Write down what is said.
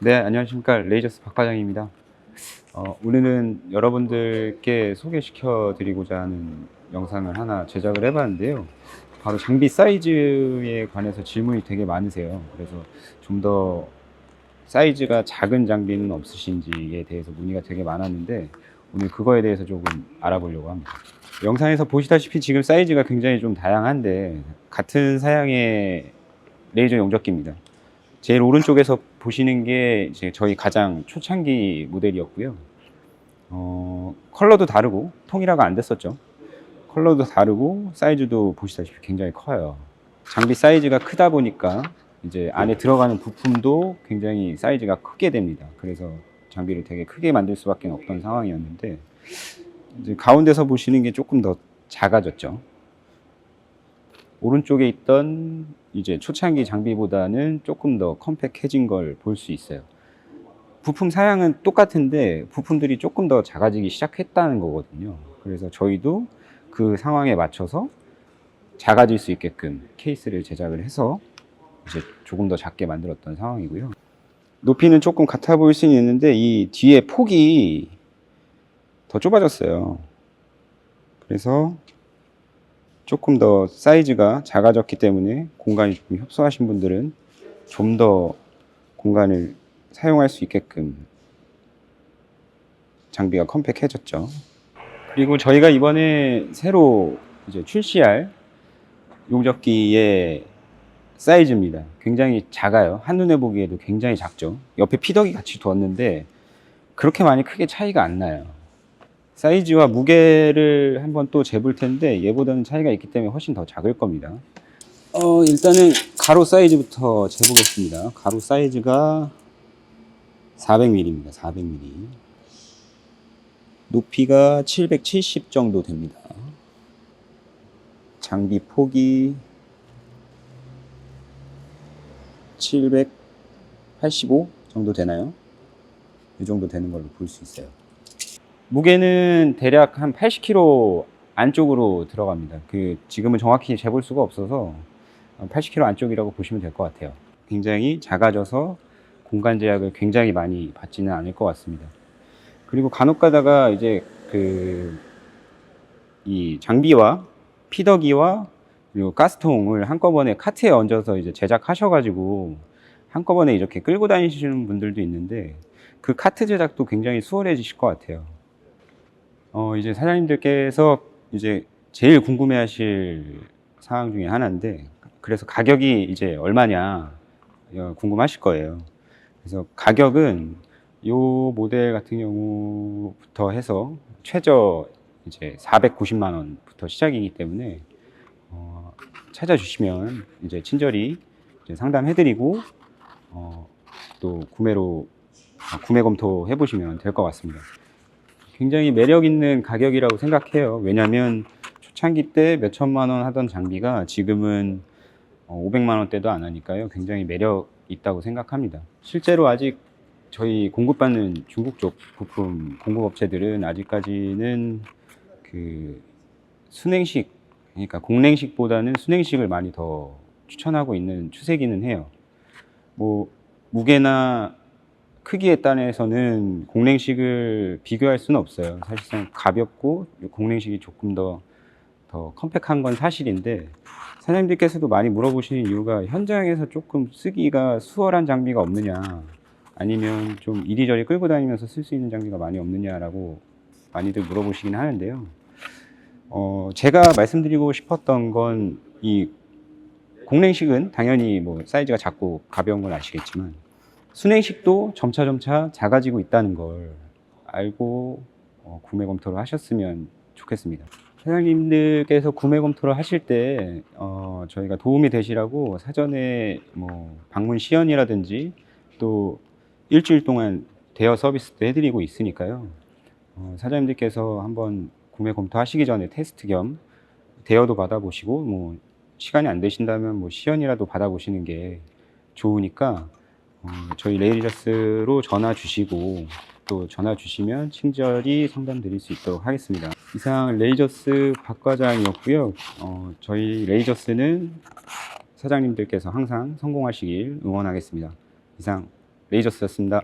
네, 안녕하십니까. 레이저스 박 과장입니다. 어, 오늘은 여러분들께 소개시켜 드리고자 하는 영상을 하나 제작을 해봤는데요. 바로 장비 사이즈에 관해서 질문이 되게 많으세요. 그래서 좀 더 사이즈가 작은 장비는 없으신지에 대해서 문의가 되게 많았는데 오늘 그거에 대해서 조금 알아보려고 합니다. 영상에서 보시다시피 지금 사이즈가 굉장히 좀 다양한데 같은 사양의 레이저 용접기입니다. 제일 오른쪽에서 보시는 게 저희 가장 초창기 모델이었고요. 어, 컬러도 다르고 통일화가 안 됐었죠. 컬러도 다르고 사이즈도 보시다시피 굉장히 커요. 장비 사이즈가 크다 보니까 이제 안에 들어가는 부품도 굉장히 사이즈가 크게 됩니다. 그래서 장비를 되게 크게 만들 수밖에 없던 상황이었는데 가운데서 보시는 게 조금 더 작아졌죠. 오른쪽에 있던 이제 초창기 장비보다는 조금 더 컴팩해진 걸 볼 수 있어요. 부품 사양은 똑같은데 부품들이 조금 더 작아지기 시작했다는 거거든요. 그래서 저희도 그 상황에 맞춰서 작아질 수 있게끔 케이스를 제작을 해서 이제 조금 더 작게 만들었던 상황이고요. 높이는 조금 같아 보일 수는 있는데 이 뒤에 폭이 더 좁아졌어요. 그래서 조금 더 사이즈가 작아졌기 때문에 공간이 좀 협소하신 분들은 좀 더 공간을 사용할 수 있게끔 장비가 컴팩해졌죠. 그리고 저희가 이번에 새로 이제 출시할 용접기의 사이즈입니다. 굉장히 작아요. 한눈에 보기에도 굉장히 작죠. 옆에 피덕이 같이 두었는데 그렇게 많이 크게 차이가 안 나요. 사이즈와 무게를 한번 또 재볼 텐데 얘보다는 차이가 있기 때문에 훨씬 더 작을 겁니다. 어, 일단은 가로 사이즈부터 재보겠습니다. 가로 사이즈가 400mm입니다. 400mm. 높이가 770 정도 됩니다. 장비 폭이 785 정도 되나요? 이 정도 되는 걸로 볼 수 있어요. 무게는 대략 한 80kg 안쪽으로 들어갑니다. 그 지금은 정확히 재볼 수가 없어서 80kg 안쪽이라고 보시면 될 것 같아요. 굉장히 작아져서 공간 제약을 굉장히 많이 받지는 않을 것 같습니다. 그리고 간혹 가다가 이제 그 이 장비와 피더기와 그리고 가스통을 한꺼번에 카트에 얹어서 이제 제작하셔가지고 한꺼번에 이렇게 끌고 다니시는 분들도 있는데 그 카트 제작도 굉장히 수월해지실 것 같아요. 어, 이제 사장님들께서 이제 제일 궁금해 하실 사항 중에 하나인데, 그래서 가격이 이제 얼마냐, 어, 궁금하실 거예요. 그래서 가격은 요 모델 같은 경우부터 해서 최저 이제 490만 원부터 시작이기 때문에, 어, 찾아주시면 이제 친절히 이제 상담해드리고, 어, 또 구매로, 어, 구매 검토 해 보시면 될 것 같습니다. 굉장히 매력 있는 가격이라고 생각해요. 왜냐하면 초창기 때 몇 천만 원 하던 장비가 지금은 500만 원대도 안 하니까요. 굉장히 매력 있다고 생각합니다. 실제로 아직 저희 공급받는 중국 쪽 부품 공급업체들은 아직까지는 그 순행식 그러니까 공냉식보다는 순행식을 많이 더 추천하고 있는 추세기는 해요. 뭐 무게나 크기에 따라서는 공냉식을 비교할 수는 없어요. 사실상 가볍고 공냉식이 조금 더, 더 컴팩한 건 사실인데 사장님들께서도 많이 물어보시는 이유가 현장에서 조금 쓰기가 수월한 장비가 없느냐 아니면 좀 이리저리 끌고 다니면서 쓸 수 있는 장비가 많이 없느냐라고 많이들 물어보시긴 하는데요. 어, 제가 말씀드리고 싶었던 건 이 공냉식은 당연히 뭐 사이즈가 작고 가벼운 건 아시겠지만 순행식도 점차 점차 작아지고 있다는 걸 알고 어, 구매 검토를 하셨으면 좋겠습니다. 사장님들께서 구매 검토를 하실 때 어, 저희가 도움이 되시라고 사전에 뭐 방문 시연이라든지 또 일주일 동안 대여 서비스 도 해드리고 있으니까요. 어, 사장님들께서 한번 구매 검토하시기 전에 테스트 겸 대여도 받아보시고 뭐 시간이 안 되신다면 뭐 시연이라도 받아보시는 게 좋으니까 어, 저희 레이저스로 전화 주시고 또 전화 주시면 친절히 상담 드릴 수 있도록 하겠습니다. 이상 레이저스 박 과장이었고요. 어, 저희 레이저스는 사장님들께서 항상 성공하시길 응원하겠습니다. 이상 레이저스였습니다.